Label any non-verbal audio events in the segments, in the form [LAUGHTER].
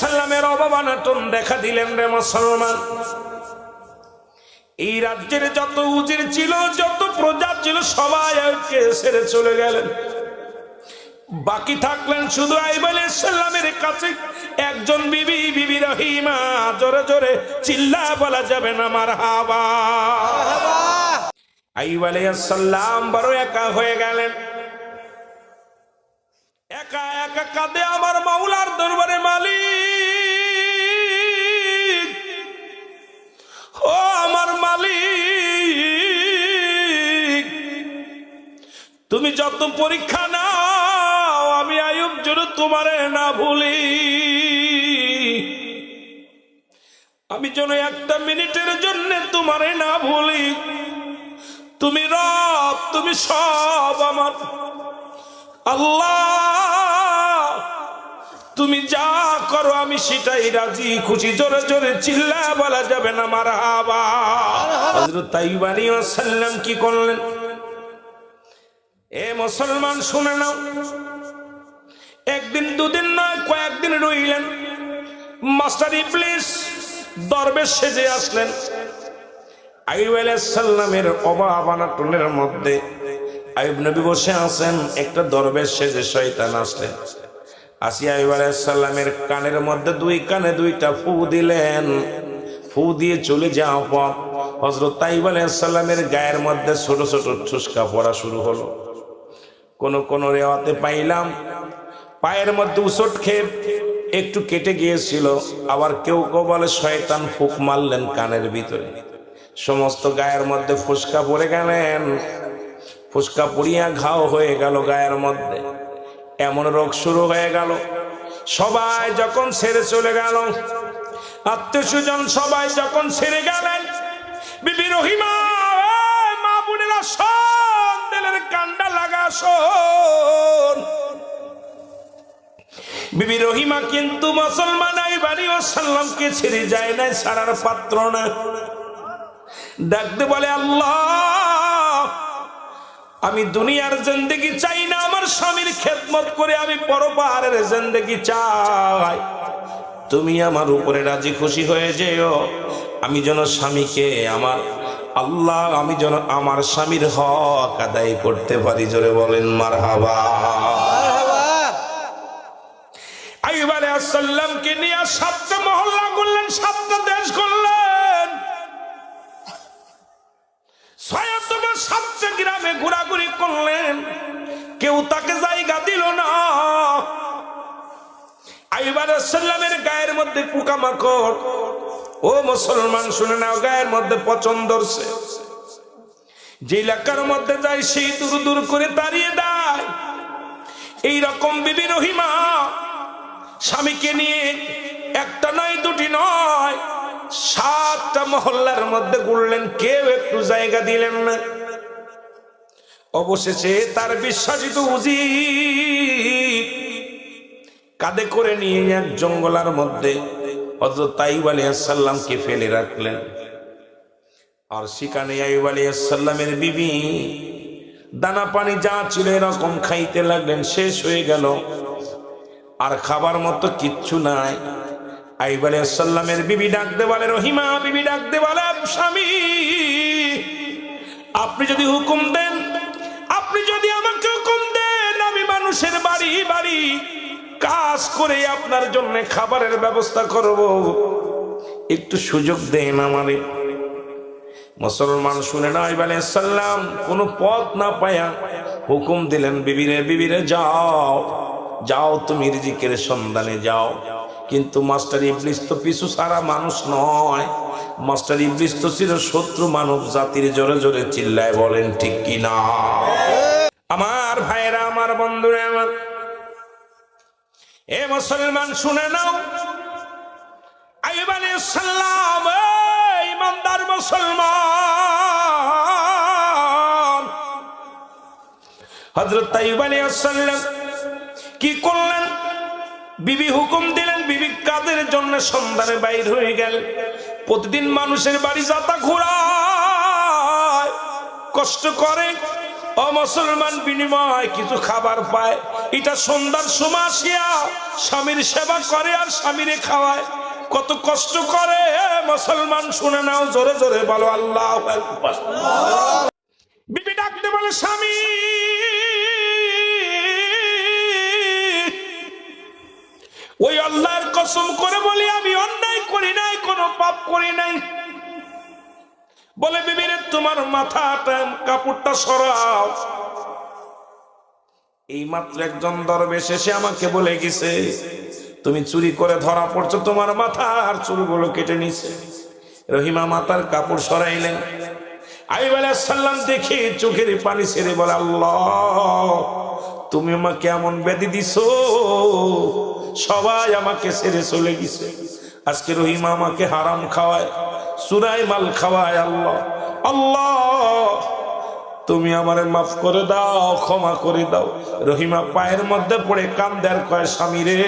সাল্লামের অবমানটন দেখা দিলেন রে মুসলমান। এই রাজ্যের যত উজির ছিল, যত প্রজা ছিল, সবাই ছেড়ে চলে গেলেন। বাকি থাকলেন শুধু আইব সাল্লামের কাছে। একজন বিবি বিবি রহিমা, জোরে জোরে চিল্লা বলা যাবে না মার হাবা আইব সাল্লাম বড় একা হয়ে গেলেন। একা একা কাঁদে আমার মাওলার দরবারে মালিক। ও আমার মালিক, তুমি যত পরীক্ষা নাও, আমি আয়ুব জন্য তোমারে না ভুলি। আমি যেন একটা মিনিটের জন্য তোমারে না ভুলি। তুমি রব, তুমি সব আমার। আল্লাহ আমি সেটাই রাজি, খুশি, জোরে জোরে চিল্লা বলা যাবে না মারা হযরত তাইয়্যুব আলাইহিস সালাম কি করলেন? এ মুসলমান, শুনে নাও। একদিন, দুদিন নয়, কয়েকদিন রইলেন। মাস্টার ইবলিস দরবেশ সেজে আসলেন। আলাইহিস সালামের অবাবানাটনের মধ্যে আইব নবী বসে আছেন, একটা দরবেশ সেজে শয়তান আসলেন। আসিয়া আলাইসাল্লামের কানের মধ্যে দুই কানে দুইটা ফু দিলেন। ফু দিয়ে চলে যাওয়া পর হজরত তাইব আলাইসাল্লামের গায়ের মধ্যে ছোট ছোট ঠুসকা পড়া শুরু হলো। কোন কোন রেওয়াতে পাইলাম, পায়ের মধ্যে উসট খেয়ে একটু কেটে গিয়েছিল, আবার কেউ কেউ বলে, শয়তান ফুক মারলেন কানের ভিতরে। সমস্ত গায়ের মধ্যে ফুসকা পড়ে গেলেন। ফুসকা পুড়িয়া ঘাও হয়ে গেল গায়ের মধ্যে। এমন রোগ শুরু হয়ে গেল। সবাই যখন ছেড়ে চলে গেল আত্মীয় স্বজন সবাই যখন ছেড়ে গেলেন, বিবি রহিমা মা বোনেরা শোন দিলের কান্ডা লাগা শোন বিবি রহিমা কিন্তু মুসলমান এই বাড়ি ও সাল্লামকে ছেড়ে যায় নাই সারার পাত্র না। ডাকতে বলে, আল্লাহ! আমি দুনিয়ার জিন্দগি চাই না, আমার স্বামীর খেদমত করে আমি পরপারের জিন্দগি চাই। তুমি আমার উপরে রাজি খুশি হয়ে যেও। আমি যেন স্বামীকে আমার আল্লাহ, আমি যেন আমার স্বামীর হক আদায় করতে পারি, জোরে বলেন মার হাবা আইব আলাইসাল্লামকে নিয়ে সাতটা মহল্লা করলেন সাতটা তাকে জায়গা দিল না। গায়ের মধ্যে ও মুসলমান, শুনে গায়ের মধ্যে যে এলাকার মধ্যে যায়, সেই দূর দূর করে তাড়িয়ে দেয়। এই রকম বিবি রহিমা, স্বামীকে নিয়ে একটা নয়, দুটি নয়, সাতটা মহল্লার মধ্যে ঘুরলেন। কেউ একটু জায়গা দিলেন না। অবশেষে তার বিশ্বাসিত উজি কাঁধে করে নিয়ে এক জঙ্গলার মধ্যে হজরত তাইব আলিয়াসাল্লামকে ফেলে রাখলেন। আর সেখানে আইব আলিয়াসাল্লামের বিবি দানা পানি যা ছিল এরকম খাইতে লাগলেন, শেষ হয়ে গেল। আর খাবার মতো কিচ্ছু নাই। আইব আলাইসাল্লামের বিবি ডাকতে বলে, রহিমা বিবি ডাকতে বলে, স্বামী, আপনি যদি হুকুম দেন মানুষের বাড়ি বাড়ি। কাজ করে আপনার জন্য খাবারের ব্যবস্থা করব। একটু সুযোগ দেন আমারে। মুসলমান শুনে না, আইব সাল্লাম কোনো পথ না পায়া হুকুম দিলেন, বিবিরে বিবিরে যাও যাও তুমি রিজিকের সন্ধানে যাও। কিন্তু মাস্টার ইবলিস তো পিছু সারা মানুষ নয়। মাস্টার ইবলিস তো ছিল শত্রু মানব জাতির জোরে জোরে চিল্লায় বলেন, ঠিক কি না? আমার ভাইরা আমার বন্ধুরা, আমার এ মুসলমান, শুনে নাও। আইব এই ইমানদার মুসলমান। হযরত তাইয়ুব আলাইহিস কি করলেন? বিবি হুকুম দিলেন, বিবি কাদের জন্য সন্ধানে বাইর হয়ে গেল? প্রতিদিন মানুষের বাড়ি যাতা ঘোরায়। কষ্ট করে অমুসলমান বিনিময় কিছু খাবার পায়। এটা সন্ধ্যার সময় আসিয়া স্বামীর সেবা করে আর স্বামীরে খাওয়ায়। কত কষ্ট করে, মুসলমান শুনে নাও, জোরে জোরে বলো, আল্লাহ। বিবি ডাকতে বলে, স্বামী, ওই আল্লাহর কসম করে বলি, আমি অন্যায় করি নাই, কোনো পাপ করি নাই। বলে, বিবিরে, তোমার মাথাটা কাপড়টা সরাও। এই মাত্র একজন দরবেশ এসে আমাকে বলে গেছে, তুমি চুরি করে ধরা পড়ছো, তোমার মাথা আর চুলগুলো কেটে নিছে। রহিমা মাতার কাপড় সরাইলেন। আইব সাল্লাম দেখে চোখের পানি ছেড়ে বলে, আল্লাহ, তুমি আমাকে এমন ব্যাধি দিছো, সবাই আমাকে ছেড়ে চলে গেছে। আজকে রহিমা আমাকে হারাম খাওয়ায়। সুরাই মাল খাওয়ায় আল্লাহ। আল্লাহ, তুমি আমারে মাফ করে দাও, ক্ষমা করে দাও। রহিমা পায়ের মধ্যে পড়ে কান্দার কয়, স্বামী রে,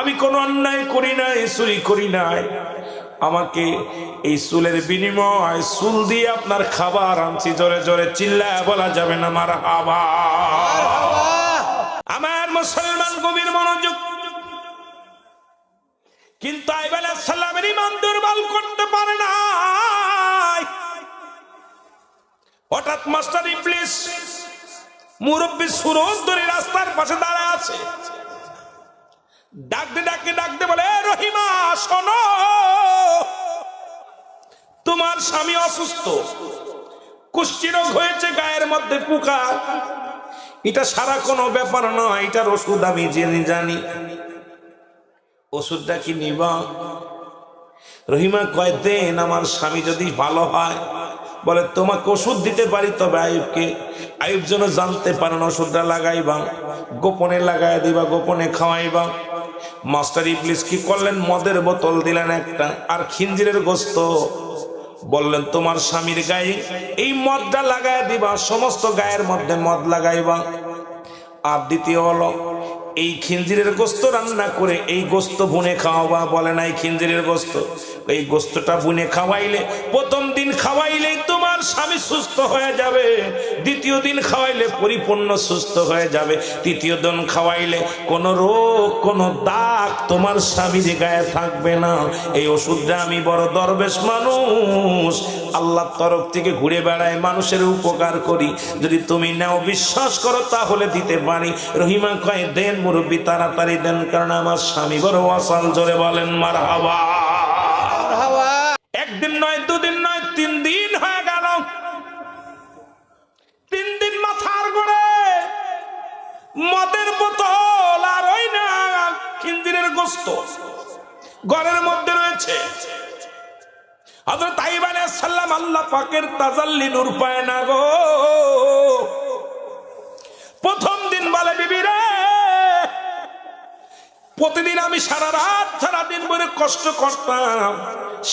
আমি কোনো অন্যায় করি নাই, চুরি করি নাই। আমাকে এই চুলের বিনিময়, চুল দিয়ে আপনার খাবার আনছি, জোরে জোরে চিল্লায় বলা যাবে না আমার আবার আমার মুসলমান গভীর মনোযোগ কিন্তু আইবাল সাল্লামের ইমান দুর্বল করতে পারে না হঠাৎ মাস্টার ইবলিস মুরব্বী সুরজ ধরে রাস্তার পাশে দাঁড়ায় আছে। ডাকতে ডাকতে ডাকতে বলে রহিমা, শোনো। তোমার স্বামী অসুস্থ। কুষ্টি রোগ হয়েছে, গায়ের মধ্যে পোকা। এটা সারা কোনো ব্যাপার নয়, এটার ওষুধ আমি জেনে জানি। ওষুধটা কি নিবা? রহিমা কয়, দেন আমার স্বামী যদি ভালো হয়। বলে, তোমাকে ওষুধ দিতে পারি তবে আয়ুবকে আয়ুব যেন জানতে পারেন ওষুধটা লাগাইবা। গোপনে লাগাই দিবা, গোপনে খাওয়াইবা। মাস্টার ইবলিস কি করলেন? মদের বোতল দিলেন একটা আর খিঞ্জিরের গোস্ত। বললেন, তোমার স্বামীর গায়ে এই মদটা লাগাই দিবা, সমস্ত গায়ের মধ্যে মদ লাগাইবা। আর দ্বিতীয় হলো এই খিঞ্জিরের গোস্ত রান্না করে এই গোস্ত বুনে খাওয়াবা বলে নাই খিঞ্জিরের গোস্ত। এই গোস্তটা বুনে খাওয়াইলে, প্রথম দিন খাওয়াইলেই তোমার স্বামী সুস্থ হয়ে যাবে। দ্বিতীয় দিন খাওয়াইলে পরিপূর্ণ সুস্থ হয়ে যাবে। তৃতীয় দিন খাওয়াইলে কোনো রোগ, কোনো দাগ তোমার স্বামীর গায়ে থাকবে না। এই ওষুধটা আমি বড় দরবেশ মানুষ। আল্লাহর তরফ থেকে ঘুরে বেড়ায় মানুষের উপকার করি। যদি তুমি নাও বিশ্বাস করো, তাহলে দিতে পারি। রহিমা কয়, দেন মুরব্বী, তাড়াতাড়ি দেন, কারণ আমার স্বামী বড় অসাল। জোরে বলেন মার হাওয়া গোস্ত ঘরের মধ্যে রয়েছে। আলাইহিস আল্লাহ পাকের তাজাল্লি নূর পায় না গো। প্রথম দিন বলে প্রতিদিন আমি সারা রাত ভরে কষ্ট করতাম।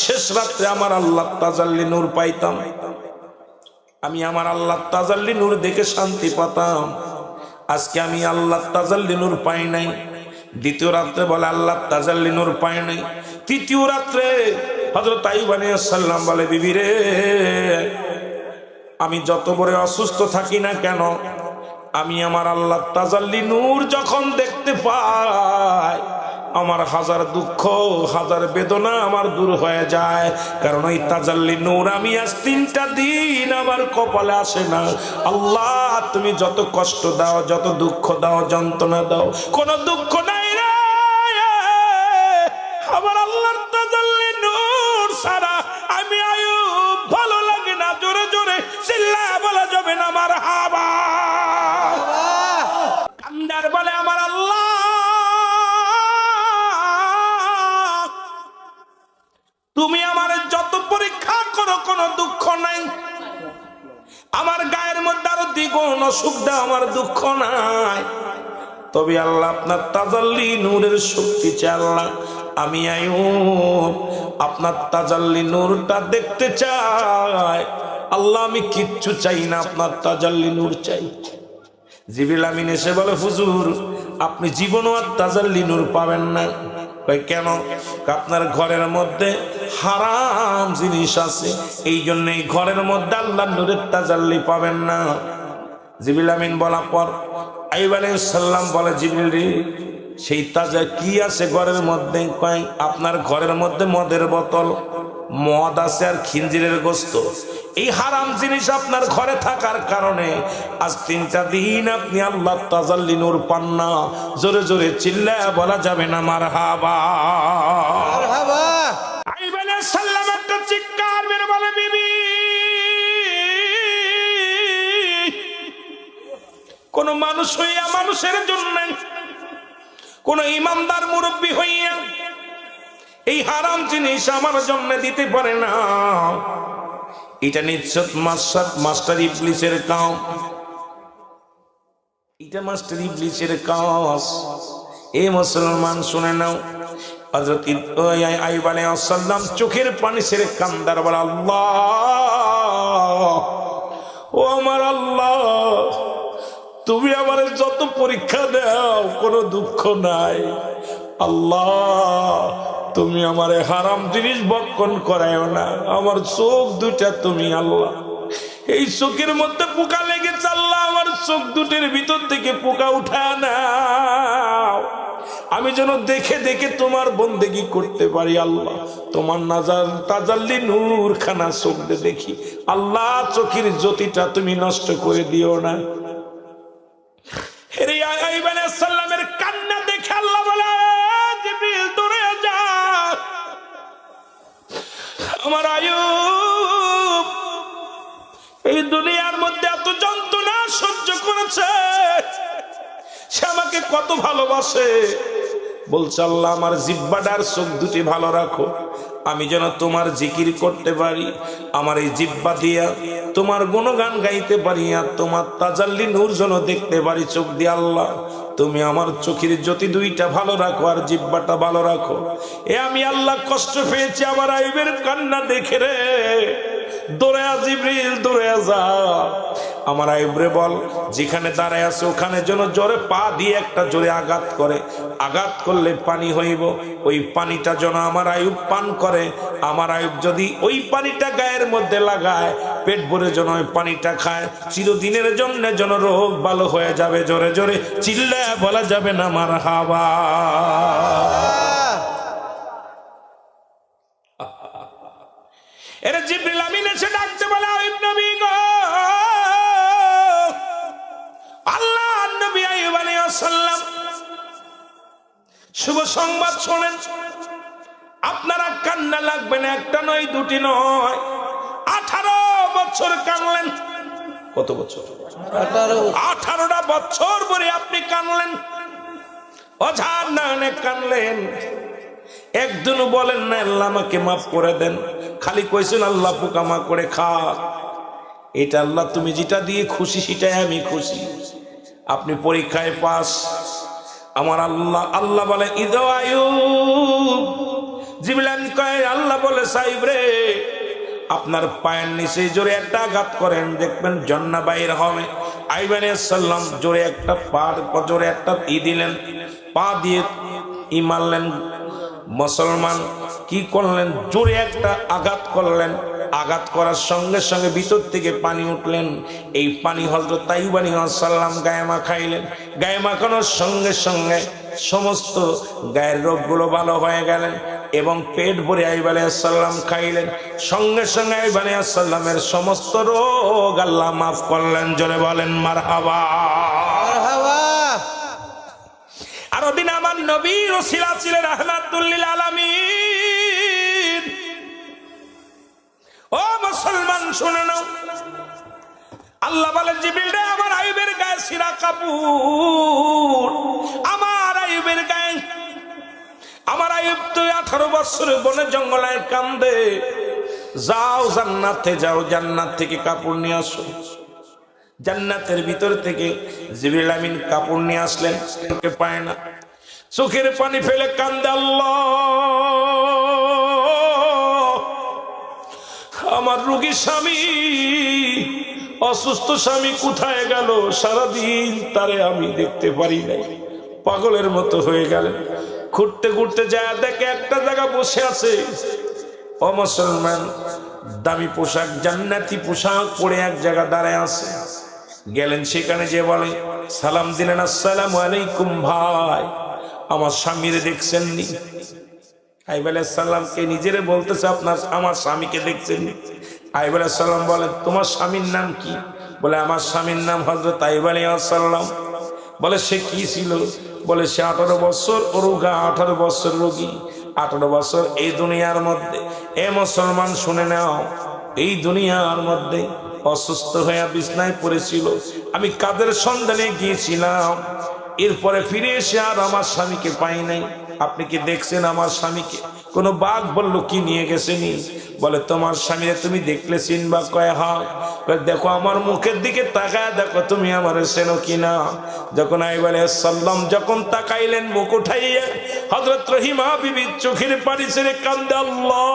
শেষ রাত্রে আমার আল্লাহ তাজাল্লি নূর পাইতাম। আমি আমার আল্লাহ তাজাল্লি নূর দেখে শান্তি পাতাম। আজকে আমি আল্লাহ তাজাল্লি নূর পাই নাই। দ্বিতীয় রাত্রে বলে, আল্লাহ তাজাল্লি নূর পাই নাই। তৃতীয় রাত্রে হজরত বলে, বিবি রে, আমি যত বড় অসুস্থ থাকি না কেন, আমি আমার আল্লাহ তাজাল্লি নূর যখন দেখতে পাই, আমার হাজার দুঃখ, হাজার বেদনা আমার দূর হয়ে যায়। কারণ ওই তাজাল্লি নূর আমি আজ তিনটা দিন আমার কপালে আসে না। আল্লাহ, তুমি যত কষ্ট দাও, যত দুঃখ দাও, যন্ত্রণা দাও, কোনো দুঃখ নাই সারা, আমি আয়ু ভালো লাগে না, জোরে জোরে চিল্লা বলা যাবে না আমার হাবা। কান্দার বলে আমার তুমি আমার যত পরীক্ষা করো, কোনো দুঃখ নাই। আমার গায়ের মধ্যে আরও দ্বিগুণ অসুখ আমার দুঃখ নাই। তবে আল্লাহ আপনার তাজাল্লি, নূরের শক্তি চাই আল্লাহ। আমি আয়ুব আপনার তাজাল্লি নূরটা দেখতে চাই। আল্লাহ, আমি কিচ্ছু চাই না, আপনার তাজাল্লি নূর চাই। জিবিল আমিন এসে বলে, হুজুর, আপনি জীবনও আর তাজাল্লি নূর পাবেন না। কেন? আপনার ঘরের মধ্যে হারাম জিনিস আছে। এই জন্য এই ঘরের মধ্যে আল্লাহ নূরের তাজাল্লি পাবেন না। জিবিল আমিন বলা পর আইব সাল্লাম বলে, জিবরিল রে সেই তাজা কি আছে ঘরের মধ্যে? কয় আপনার ঘরের মধ্যে মদের বোতল মদ আছে আর খিঞ্জিরের গোস্ত। এই হারাম জিনিস আপনার ঘরে থাকার কারণে আজ তিনটা দিন আপনি আল্লাহ তাজাল্লি নূর পান না। জোরে জোরে চিল্লায় বলা যাবে না মার হাবা সাল্লাম একটা চিৎকার মেরে বলে বিবি কোন মানুষ হইয়া মানুষের জন্য কোন ইমানদার মুরব্বী হইয়া এই হারাম জিনিস আমার জন্য দিতে পারে না। এটা নিশ্চত মাস্টার মাস্টার ইবলিসের কাম এটা মাস্টার ইবলিসের কাজ। এ মুসলমান, শুনে নাও। হযরত আইব আলাইহিস সালাম চোখের পানি ছেড়ে কান্দার বলে, আল্লাহ! ও আমার আল্লাহ! তুমি আমার যত পরীক্ষা দাও, কোনো দুঃখ নাই। আল্লাহ, তুমি আমার হারাম জিনিস বক্ষণ করায়ও না। আমার চোখ দুটা তুমি, আল্লাহ। এই চোখের মধ্যে পোকা লেগে চাল্লা আমার চোখ দুটির ভিতর থেকে পোকা উঠা না আমি যেন দেখে দেখে তোমার বন্দেগি করতে পারি, আল্লাহ। তোমার নাজার তাজাল্লি নূর খানা চোখ দেখি। আল্লাহ, চোখের জ্যোতিটা তুমি নষ্ট করে দিও না। সালামের কান্না দেখে আল্লাহ বলে, জিবরিল, দূরে যা। আমার আয়ুব, এই দুনিয়ার মধ্যে এত যন্ত্রণা সহ্য করেছে। সে আমাকে কত ভালোবাসে। বলছে, আল্লাহ, আমার জিব্বাটার চোখ দুটি ভালো রাখো। আমি যেন তোমার জিকির করতে পারি, আমার এই জিব্বা দিয়া, তোমার গুণগান গাইতে পারি আর তোমার তাজাল্লি নূর যেন দেখতে পারি চোখ দিয়ে আল্লাহ। তুমি আমার চোখের জ্যোতি দুইটা ভালো রাখো আর জিব্বাটা ভালো রাখো। এ আমি আল্লাহ কষ্ট পেয়েছি আমার আইবের কান্না দেখে রে। দৌড়ে জিব্রিল দৌড়ে যা। আমার আইবরে বল, যেখানে দাঁড়ায় আছে ওখানে যেন জোরে পা দিয়ে একটা জোরে আঘাত করে। আঘাত করলে পানি হইব, ওই পানিটা যেন আমার আয়ুব পান করে। আমার আয়ুব যদি ওই পানিটা গায়ের মধ্যে লাগায়, পেট ভরে যেন ওই পানিটা খায়, চিরদিনের জন্য যেন রোগ ভালো হয়ে যাবে, জোরে জোরে চিল্লা বলা যাবে না আমার হাওয়া। এর জিব্রিল আমিন এসে সালাম শুভ সংবাদ শোনেন। আপনারা কান্না লাগবে না একটা নয় দুটি নয়। আঠারো বছর কানলেন কত বছর? আঠারোটা বছর পরে আপনি কানলেন অঝার নানে কানলেন বলেন না আল্লাহ আমাকে মাফ করে দেন। খালি কইছেন আল্লাহ পোকামা করে খা এটা আল্লাহ তুমি যেটা দিয়ে খুশি সেটাই আমি খুশি। আপনি পরীক্ষায় পাস। আমার আল্লাহ আল্লাহ বলে ঈদ আয়ুব। জিবিলান কয়, আল্লাহ বলে সাইব রে, আপনার পায়ের নিচে জোরে একটা আঘাত করেন, দেখবেন জন্না বাইর হবে। আইবান সাল্লাম জোরে একটা পা জোরে একটা ই দিলেন। পা দিয়ে ই মারলেন। মুসলমান কি করলেন? জোরে একটা আঘাত করলেন। আঘাত করার সঙ্গে সঙ্গে ভিতর থেকে পানি উঠলেন। এই পানি হজরত তাইবানি সাল্লাম গায়ে মাখাইলেন গায়ে মাখানোর সঙ্গে সঙ্গে সমস্ত গায়ের রোগগুলো ভালো হয়ে গেলেন এবং পেট ভরে আইব সাল্লাম খাইলেন। সঙ্গে সঙ্গে আইব সাল্লামের সমস্ত রোগ আল্লাহ মাফ করলেন জোরে বলেন মার মারহাবা। আর ওদিন আমার নবী রসিলা ছিলেন আহমাদুল্লিল আলামিন। ও মুসলমান, শুনে নাও। আল্লাহ বলেন জিবিল রে, আমার আইবের গায়ে সিরা কাপুর আমার আইবের গায়ে, আমার আইব তুই আঠারো বছরের বনে জঙ্গলায় কান্দে। যাও জান্নাতে, যাও জান্নাত থেকে কাপড় নিয়ে আসো। জান্নাতের ভিতর থেকে জিবিল আমিন কাপড় নিয়ে আসলেন পায় না। চোখের পানি ফেলে কান্দে আল্লাহ। আমার রোগী স্বামী, অসুস্থ স্বামী কোথায় গেল? সারাদিন তারে আমি দেখতে পারি নাই। পাগলের মতো হয়ে গেলেন ঘুরতে ঘুরতে যায়, দেখে একটা জায়গা বসে আছে। ও মুসলমান, দামি পোশাক, জান্নাতি পোশাক পরে এক জায়গা দাঁড়ায় আছে। গেলেন সেখানে যে বলে, সালাম দিলেন, আসসালাম আলাইকুম ভাই। আমার স্বামীরে দেখছেন নি আইব সাল্লামকে নিজেরে বলতেছে, আপনার আমার স্বামীকে দেখছেন? আইব সাল্লাম বলেন তোমার স্বামীর নাম কি? বলে, আমার স্বামীর নাম হজরত আইব সাল্লাম বলে, সে কি ছিল? বলে, সে আঠারো বছর রোগা, আঠারো বছর রোগী, আঠারো বছর এই দুনিয়ার মধ্যে। এ মুসলমান, শুনে নাও, এই দুনিয়ার মধ্যে অসুস্থ হয়ে বিছনায় পড়েছিল। আমি কাদের সন্ধানে গিয়েছিলাম? এরপরে ফিরে এসে আর আমার স্বামীকে পাই নাই। আপনি কি দেখছেন আমার স্বামীকে? কোনো বাঘ বলল কি নিয়ে গেছেনি? বলে তোমার স্বামীরে তুমি দেখলে চিনবা কয় হা কয়, দেখো আমার মুখের দিকে তাকায় দেখো তুমি আমার সেনো কিনা? যখন আইবালে সাল্লাম যখন তাকাইলেন মুখ উঠাইয়া হজরত রহিমা বিবি চোখের পানি ছেড়ে কান্দে আল্লাহ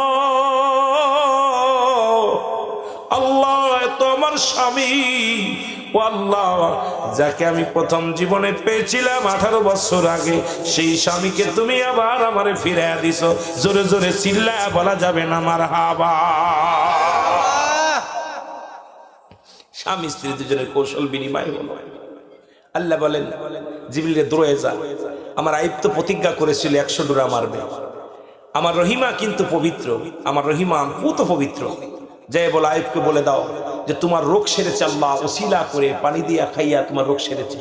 আল্লাহ তো আমার স্বামী যাকে আমি প্রথম জীবনে পেয়েছিলাম আঠারো বছর আগে, সেই স্বামীকে তুমি আবার আমারে ফিরে দিছ। জোরে জোরে চিল্লা বলা যাবে না আমার হাবা। স্বামী স্ত্রী দুজনের কৌশল বিনিময় হলো। আল্লাহ বলেন জিবিলে দ্রোয়ে যা। আমার আইব তো প্রতিজ্ঞা করেছিল একশো ডোরা মারবে। আমার রহিমা কিন্তু পবিত্র। আমার রহিমা পুত পবিত্র। যে বলে আইবকে বলে দাও যে তোমার রোগ সেরেছে আল্লাহ, ওসিলা করে পানি দিয়া খাইয়া তোমার রোগ সেরেছে।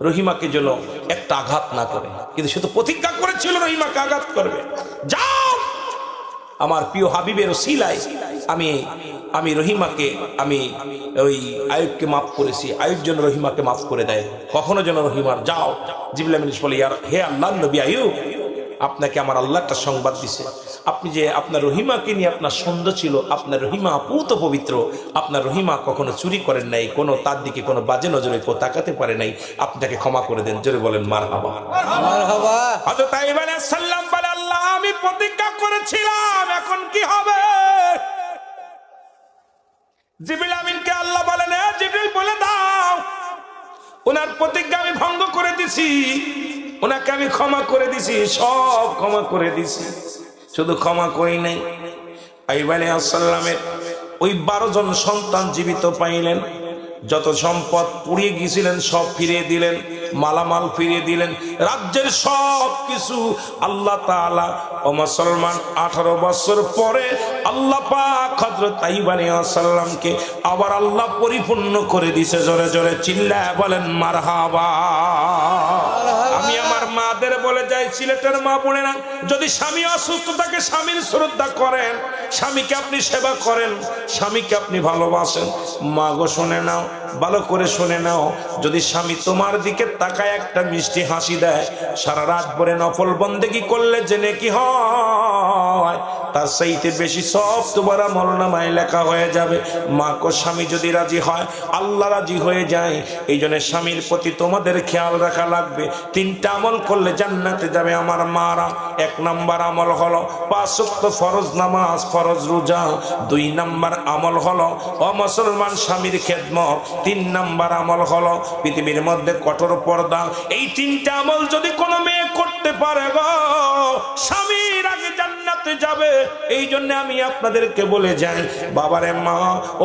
রহিমাকে যেন একটা আঘাত না করে। কিন্তু সে তো প্রতিজ্ঞা করেছিল রহিমাকে আঘাত করবে। যাও! আমার প্রিয় হাবিবের ওসিলায় আমি আমি রহিমাকে, আমি ওই আয়ুবকে মাফ করেছি। আয়ুব যেন রহিমাকে মাফ করে দেয়। কখনো যেন রহিমার যাও। জিবলা মিনিস বলে হে আল্লাহ নবী আয়ুব আপনাকে আমার আল্লাহ একটা সংবাদ দিছে। আপনি যে আপনার রহিমাকে নিয়ে আপনার সন্দেহ ছিল আপনার রহিমা পুত পবিত্র আপনার রহিমা কখনো চুরি করেন নাই কোনো তার দিকে কোনো বাজে নজরে কেউ তাকাতে পারে নাই আপনাকে ক্ষমা করে দেন জোরে বলেন মার হাবা আল্লাহ আমি প্রতিজ্ঞা করেছিলাম এখন কি হবে? জিবরিল আমিনকে আল্লাহ বলেন এ জিবরিল বলে দাও। ওনার প্রতিজ্ঞা আমি ভঙ্গ করে দিছি। ওনাকে আমি ক্ষমা করে দিছি, সব ক্ষমা করে দিছি। শুধু ক্ষমা করি নাই। আইব আলাইহিসসালামের ওই বারো জন সন্তান জীবিত পাইলেন। যত সম্পদ পুড়িয়ে গিয়েছিলেন, সব ফিরিয়ে দিলেন, মালামাল ফিরিয়ে দিলেন। রাজ্যের সব কিছু আল্লাহ তাআলা ও মুসলমান আঠারো বছর পরে আল্লাহ পাক আইয়ুব আলাইহিস আবার আল্লাহ পরিপূর্ণ করে দিছে। জোরে জোরে চিল্লায় বলেন, মারহাবা। বলে যাই সিলেটের মা বোনেরা, যদি স্বামী অসুস্থ থাকে, স্বামীর শ্রদ্ধা করেন। স্বামীকে আপনি সেবা করেন, স্বামীকে আপনি ভালোবাসেন। মা গো, শুনে নাও, ভালো করে শুনে নাও। যদি স্বামী তোমার দিকে তাকায়, একটা মিষ্টি হাসি দেয়, সারা রাত ভরে নফল বন্দেগি করলে জেনে কি হয়? তার সেইতে বেশি সব তোমার আমল নামায় লেখা হয়ে যাবে। মা কো স্বামী যদি রাজি হয়, আল্লাহ রাজি হয়ে যায়। এই জন্য স্বামীর প্রতি তোমাদের খেয়াল রাখা লাগবে। তিনটা আমল করলে জান্নাতে যাবে আমার মারা। এক নাম্বার আমল হলো পাঁচ ওয়াক্ত ফরজ নামাজ, ফরজ রোজা। দুই নাম্বার আমল হলো অমুসলমান স্বামীর খেদমত। তিন নাম্বার আমল হলো পৃথিবীর মধ্যে কঠোর পর্দা। এই তিনটা আমল যদি কোনো মেয়ে করতে পারে গো, স্বামীর আগে জান্নাতে যাবে। এই জন্য আমি আপনাদেরকে বলে যাই, বাবারে মা,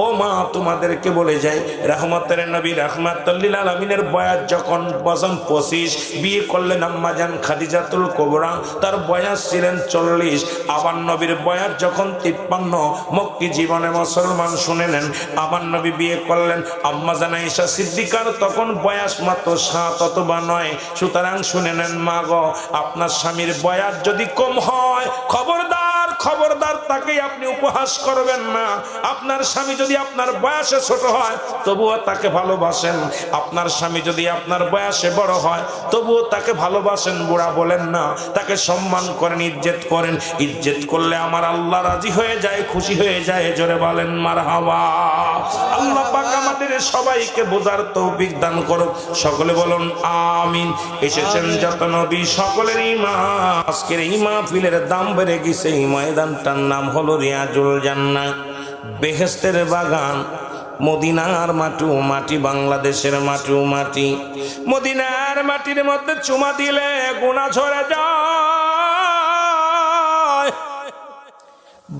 ও মা, তোমাদেরকে বলে যাই, রহমতের নবী, রহমাতুল্লিল আলমিনের বয়স যখন বসন পঁচিশ, বিয়ে করলেন আম্মাজান খাদিজাতুল কোবরা, তার বয়স ছিলেন চল্লিশ, আবার নবীর বয়স যখন তিপ্পান্ন, মক্কি জীবনে মুসলমান শুনে নেন আমার নবী বিয়ে করলেন আম্মাজান ঈশা সিদ্দিকার তখন বয়স মাত্র সাত অথবা নয়, সুতরাং শুনে নেন, মা গো, আপনার স্বামীর বয়স যদি কম হয়, খবরদার খবরদার তাকে আপনি উপহাস করবেন না। আপনার স্বামী যদি আপনার বয়সে ছোট হয় তবুও তাকে ভালোবাসেন। আপনার স্বামী যদি আপনার বয়সে বড় হয় তবুও তাকে ভালোবাসেন। বুড়া বলেন না তাকে সম্মান করেন ইজ্জত করেন। ইজ্জত করলে আমার আল্লাহ রাজি হয়ে যায় খুশি হয়ে যায় জোরে বলেন মার হাওয়া আল্লাহ পাক আমাদের সবাইকে বোঝার তৌফিক দান করুক। সকলে বলুন আমিন। এসেছেন যত নবী সকলের ইমা আজকের এই মাহফিলের দাম বেড়ে গেছে এই ময়দানটার নাম হলো রিয়াজুল জান্নাহ। বেহেস্তের বাগান, মদিনার মাটু মাটি, বাংলাদেশের মাটু মাটি। মদিনার মাটির মধ্যে চুমা দিলে গুণা ঝরে যায়।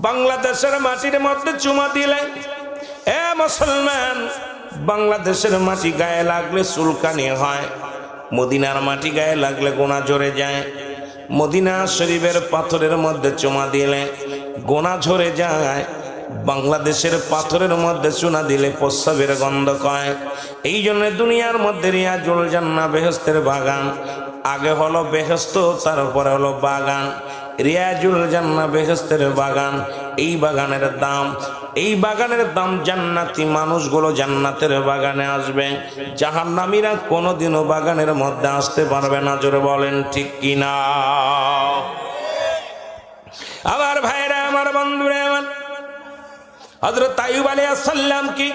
বাংলাদেশের মাটির মধ্যে চুমা দিলে, এ মুসলমান, বাংলাদেশের মাটি গায়ে লাগলে চুলকানি হয়, মদিনার মাটি গায়ে লাগলে গোনা ঝরে যায়। মদিনা শরীফের পাথরের মধ্যে চুমা দিলে গোনা ঝরে যায়, বাংলাদেশের পাথরের মধ্যে চুনা দিলে প্রস্রাবের গন্ধ কয়। এই জন্য দুনিয়ার মধ্যে রিয়া জল জান্না বেহস্তের বাগান, আগে হলো বেহস্ত, তারপরে হলো বাগান। রিয়াজুল জান্না বেহস্তের বাগান এই বাগানের দাম, এই বাগানের দাম জান্নাতি মানুষগুলো জান্নাতের বাগানে আসবে। জাহান্নামীরা কোনোদিনও বাগানের মধ্যে আসতে পারবে না, জোরে বলেন ঠিক কিনা? আমার ভাইরা, আমার বন্ধুরা, আমার হজরত তাইব আলিয়া সাল্লাম কি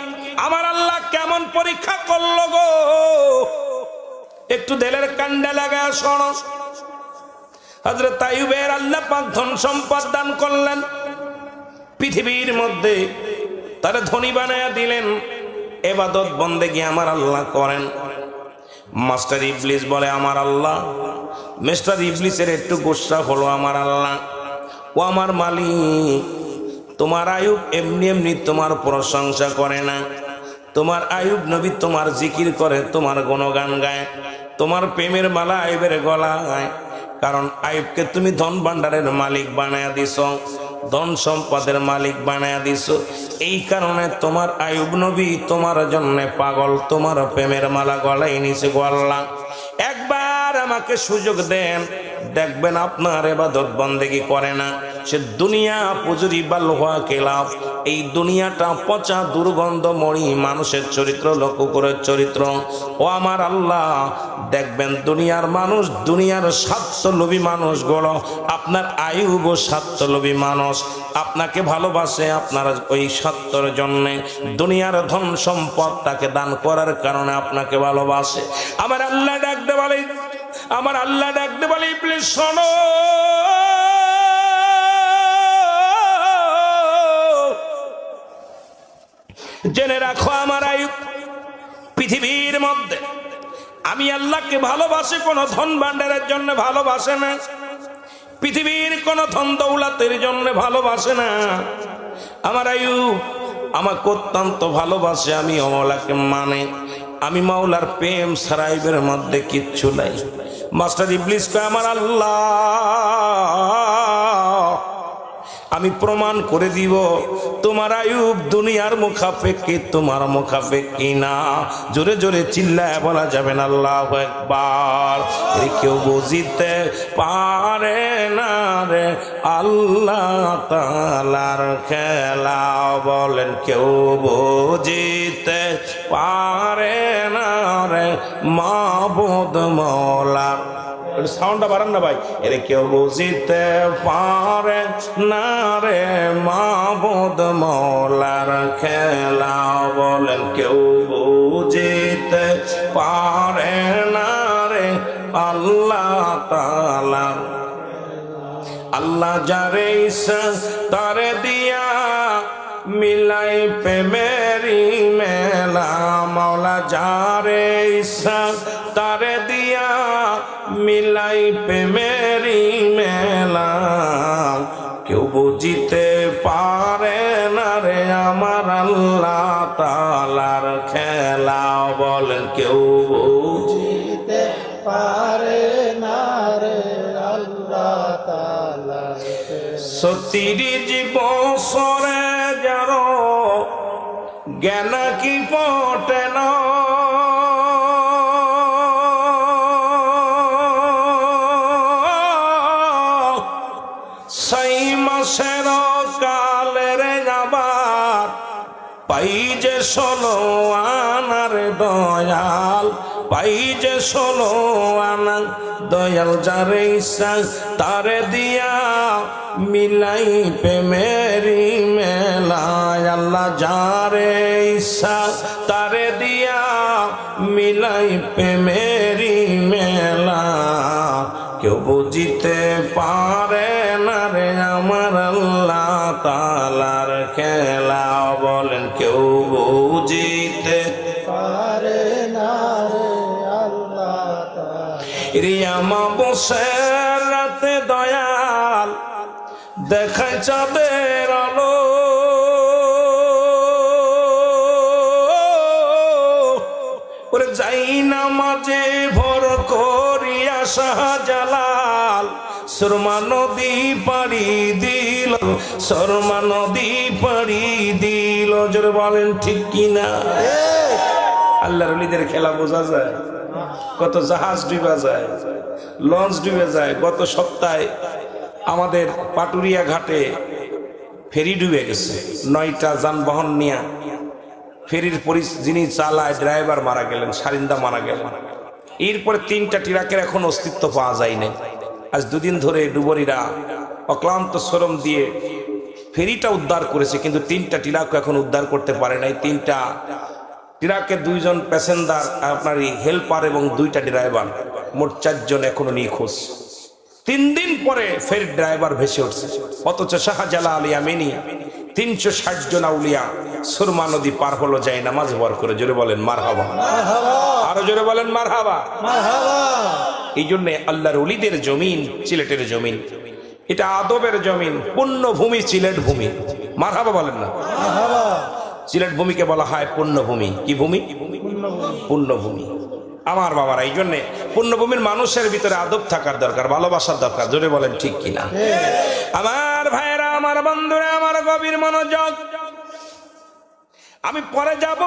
আমার আল্লাহ কেমন পরীক্ষা করল গো? একটু দেলের কান্ডা লাগা শোনো। হজরত তাইবের আল্লাহ পাক ধন সম্পদ দান করলেন। পৃথিবীর মধ্যে তারা ধনী বানায়া দিলেন, এবাদত বন্দেগি আমার আল্লাহ করেন। মাস্টার ইবলিস বলে, আমার আল্লাহ, মিস্টার ইবলিসের একটু গুসা হলো আমার আল্লাহ। ও আমার মালিক, তোমার আয়ুব এমনি এমনি তোমার প্রশংসা করে না। তোমার আয়ুব নবী তোমার জিকির করে, তোমার গুণগান গায়, তোমার প্রেমের মালা আয়ুবের গলায়। কারণ আয়ুবকে তুমি ধন ভাণ্ডারের মালিক বানায়া দিছ। ধন সম্পদের মালিক বানায় দিছ। এই কারণে তোমার আয়ুব নবী তোমার জন্য পাগল, তোমার প্রেমের মালা গলায় নিছে গল্লা একবার আমাকে সুযোগ দেন, দেখবেন আপনার এবাদত বন্দেগি করে না। সে দুনিয়া পুজুরি বা লোহা কেলাফ এই দুনিয়াটা পচা দুর্গন্ধ মরি মানুষের চরিত্র লক্ষ্য করে চরিত্র। ও আমার আল্লাহ, দেখবেন দুনিয়ার মানুষ, দুনিয়ার স্বার্থলোভী মানুষগুলো, আপনার আয়ুব স্বার্থলোভী মানুষ, আপনাকে ভালোবাসে আপনার ওই সত্যর জন্যে। দুনিয়ার ধন সম্পদ তাকে দান করার কারণে আপনাকে ভালোবাসে। আমার আল্লাহ ডাকতে বলে আমার আল্লাহ ডাকতে বলে প্লিজ শোনো। জেনে রাখো আমার আয়ু, পৃথিবীর মধ্যে আমি আল্লাহকে ভালোবাসি, কোনো ধন ভাণ্ডারের জন্য ভালোবাসে না। পৃথিবীর কোন ধন দৌলাতের জন্য ভালোবাসে না। আমার আয়ু আমাকে অত্যন্ত ভালোবাসে, আমি অমলাকে মানে। আমি মাওলার প্রেম সারাইবের মধ্যে কিচ্ছু নাই। মাস্টার ইবলিস কয় আমার আল্লাহ আমি প্রমাণ করে দিব, তোমার আয়ুব দুনিয়ার মুখাপেক্ষি, তোমার মুখাপেক্ষি না। জোরে জোরে চিল্লায় বলা যাবে না, আল্লাহ একবার কেউ বুঝিতে পারে না রে, আল্লাহ তালার খেলা। বলেন, কেউ বুঝিতে পারে না রে, মাবুদ মৌলার সাউন্ডটা বাড়ান না ভাই এরে কেউ বুঝিতে পারে না রে মাবুদ মৌলার খেলা বলেন কেউ বুঝিতে পারে না রে আল্লাহ তালা আল্লাহ যারে তারে দিয়া মিলাই প্রেমেরি মেলা মাওলা যারে তারে দিয়া মিলাই প্রেমেরি মেলা কেউ বুঝিতে পারে না রে আমার আল্লাহ তালার খেলা। বলেন কেউ বুঝি দিতে পারে না রে আল্লাহ তাআলা সতীরিজ বছরে যার, জ্ঞান কি পটে না? ষোলো আনা দয়াল যারে ইচ্ছা, তারে দিয়া মিলাই প্রেমেরি মেলায় আল্লাহ যারে ইচ্ছা, তারে দিয়া মিলাই প্রেমেরি মেলা। কেউ বুঝিতে পারে না রে আমার আল্লাহ তালার খেলা। বসে রাতে দয়াল দেখায় চাঁদের আলো। মাঝে ভর করিয়া শাহজালাল সুরমা নদী পাড়ি দিল সুরমা নদী পাড়ি দিল। জোরে বলেন ঠিক কিনা আল্লাহর খেলা বোঝা যায় কত জাহাজ ডুবা যায়। লঞ্চ ডুবে যায়। গত সপ্তাহে আমাদের পাটুরিয়া ঘাটে ফেরি ডুবে গেছে। নয়টা যানবাহন নিয়ে ফেরির পরি যিনি চালায় ড্রাইভার মারা গেলেন, সারিন্দা মারা গেলেন। এরপরে তিনটা ট্রাকের এখন অস্তিত্ব পাওয়া যায় নাই আজ দুদিন ধরে ডুবরিরা অক্লান্ত শ্রম দিয়ে ফেরিটা উদ্ধার করেছে, কিন্তু তিনটা ট্রাক এখন উদ্ধার করতে পারে নাই। তিনটা ট্রাকে দুইজন প্যাসেঞ্জার আপনার হেল্পার এবং দুইটা ড্রাইভার মোট চারজন এখনও নিখোঁজ। তিন দিন পরে ফের ড্রাইভার ভেসে উঠছে। অথচ শাহজালা আলিয়া মিনি তিনশো ষাট জন আউলিয়া সুরমা নদী পার হলো যায় নামাজ ভর করে। জোরে বলেন মার হাবা আরও জোরে বলেন মার হাবা এই জন্য আল্লাহর অলিদের জমিন সিলেটের জমিন। এটা আদবের জমিন পুণ্যভূমি সিলেট ভূমি। মার হাবা বলেন না। সিলেট ভূমিকে বলা হয় পুণ্যভূমি। কি ভূমি? পুণ্যভূমি। আমার বাবারা, এই জন্যে পুণ্যভূমির মানুষের ভিতরে আদব থাকার দরকার, ভালোবাসার দরকার, জোরে বলেন ঠিক কিনা? আমার ভাইরা আমার বন্ধুরা, আমার গভীর মনোযোগ। আমি পরে যাব,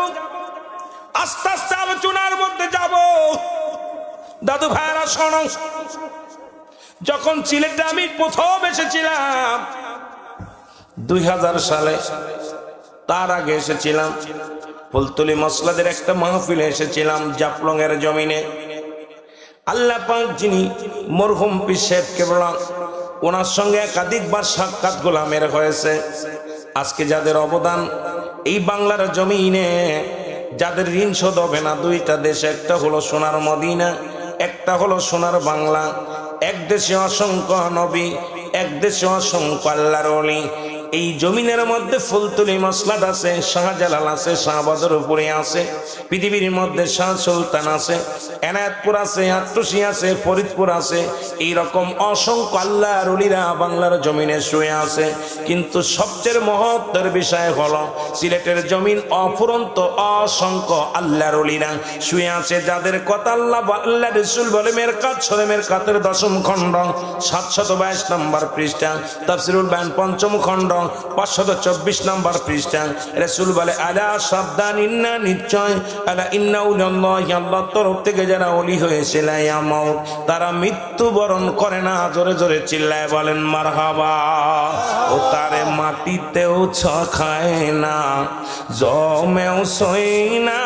আস্তে আস্তে আলোচনার মধ্যে যাব। দাদু ভাইরা শোনো। যখন সিলেটে আমি প্রথম এসেছিলাম, দুই হাজার সালে তার আগে এসেছিলাম। ফুলতুলি মসলাদের একটা মাহফিলে এসেছিলাম জাফলং এর জমিনে। আল্লাহ পাক যিনি মরহুম পিসেব কেবল ওনার সঙ্গে একাধিকবার সাক্ষাৎ গোলামের হয়েছে। আজকে যাদের অবদান এই বাংলার জমিনে, যাদের ঋণ শোধ হবে না, দুইটা দেশ, একটা হলো সোনার মদিনা, একটা হলো সোনার বাংলা। এক দেশে অসংখ্য নবী, এক দেশে অসংখ্য আল্লাহর অলি এই জমিনের মধ্যে ফুলতুলি মসলাদ আছে, শাহজালাল আছে, শাহবাদর উপরে আছে, পৃথিবীর মধ্যে শাহ সুলতান আছে এনায়তপুর আছে আট্টুসি আছে, ফরিদপুর আছে, এইরকম অসংখ্য আল্লাহ রুলিরা বাংলার জমিনে শুয়ে আছে। কিন্তু সবচেয়ে মহত্বের বিষয় হলো, সিলেটের জমিন অফুরন্ত অসংখ্য আল্লাহ রুলিরা শুয়ে আছে, যাদের কথা আল্লাহ আল্লাহ রসুল বলে মের কাজ ছড়ে মের কাতের দশম খণ্ড, সাতশত বাইশ নম্বর পৃষ্ঠা, তফসিরুল ব্যান পঞ্চম খণ্ড, পাঁচশত চব্বিশ নম্বর পৃষ্ঠা, রসুল বলে, আলা সাবধান, ইন্না নিশ্চয়, আলা ইন্না উল্লাহ আল্লাহর তরফ থেকে যারা অলি হয়েছে তারা মৃত্যুবরণ করে না, জোরে জোরে চিল্লায় বলেন, মারহাবা। ও তারে মাটিতেও ছ খায় না, জমেও সই না।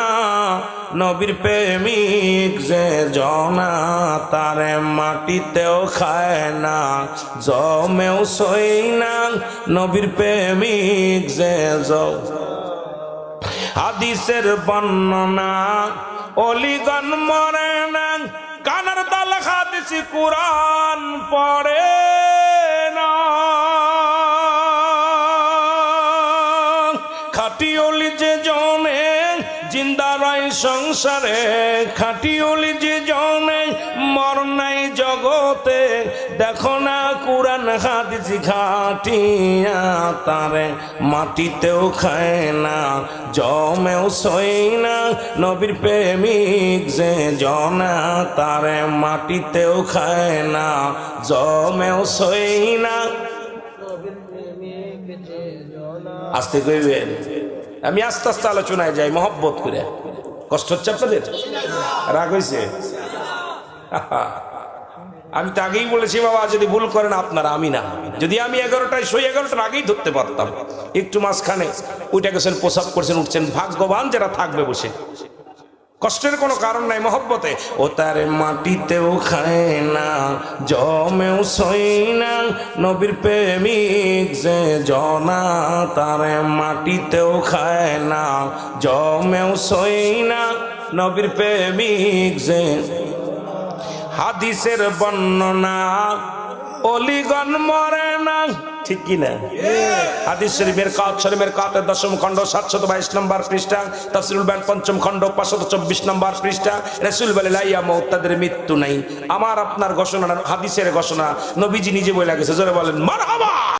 নবীর প্রেমিক যে জনা, তারে মাটিতেও খায় না, জমেও সই না। নবীর প্রেমিক যে জ হাদিসের বর্ণনা অলিগন মরে না কানার তাল হাদিসি কোরআন পড়ে না। খাটি অলি যে জনে, জিন্দা সংসারে, খাটি অলি যে জনে, মর নাই জগতে, দেখো না হাদিসি খাটিয়া তারে মাটিতেও খায় না জমেও সই না। নবীর প্রেমিক যে জনা তারে মাটিতেও খায় না জমেও সই না। আস্তে কইবেন আমি আস্তে আস্তে আলোচনায় যাই মহব্বত করে। কষ্ট হচ্ছে আপনাদের? রাগ হয়েছে [LAUGHS] আমি তো আগেই বলেছি, বাবা, যদি ভুল করেন আপনারা আমি না। যদি আমি এগারোটায় সই এগারোটার আগেই ধরতে পারতাম। একটু মাঝখানে উঠে গেছেন পোশাক করছেন, উঠছেন, ভাগ্যবান যারা থাকবে বসে। কষ্টের কোনো কারণ নাই, মহব্বতে। ও তার মাটিতেও খায় না, জমেও সই না। নবীর প্রেমিক যে জনা, তার মাটিতেও খায় না, জমেও সই না। নবীর প্রেমিক যে হাদিসের বর্ণনা অলিগন মরে না। ঠিক কিনা হাদিস শরীফের কাত, শরীফের কাতের দশম খণ্ড, সাতশত বাইশ নম্বর পৃষ্ঠা। তফসিলুল ব্যান পঞ্চম খণ্ড, পাঁচশত চব্বিশ নম্বর পৃষ্ঠা। রেসুল বলে, লাইয়া মোত্তাদের মৃত্যু নাই। আমার আপনার ঘোষণা হাদিসের ঘোষণা নবীজি নিজে বলে গেছে। জোরে বলেন মার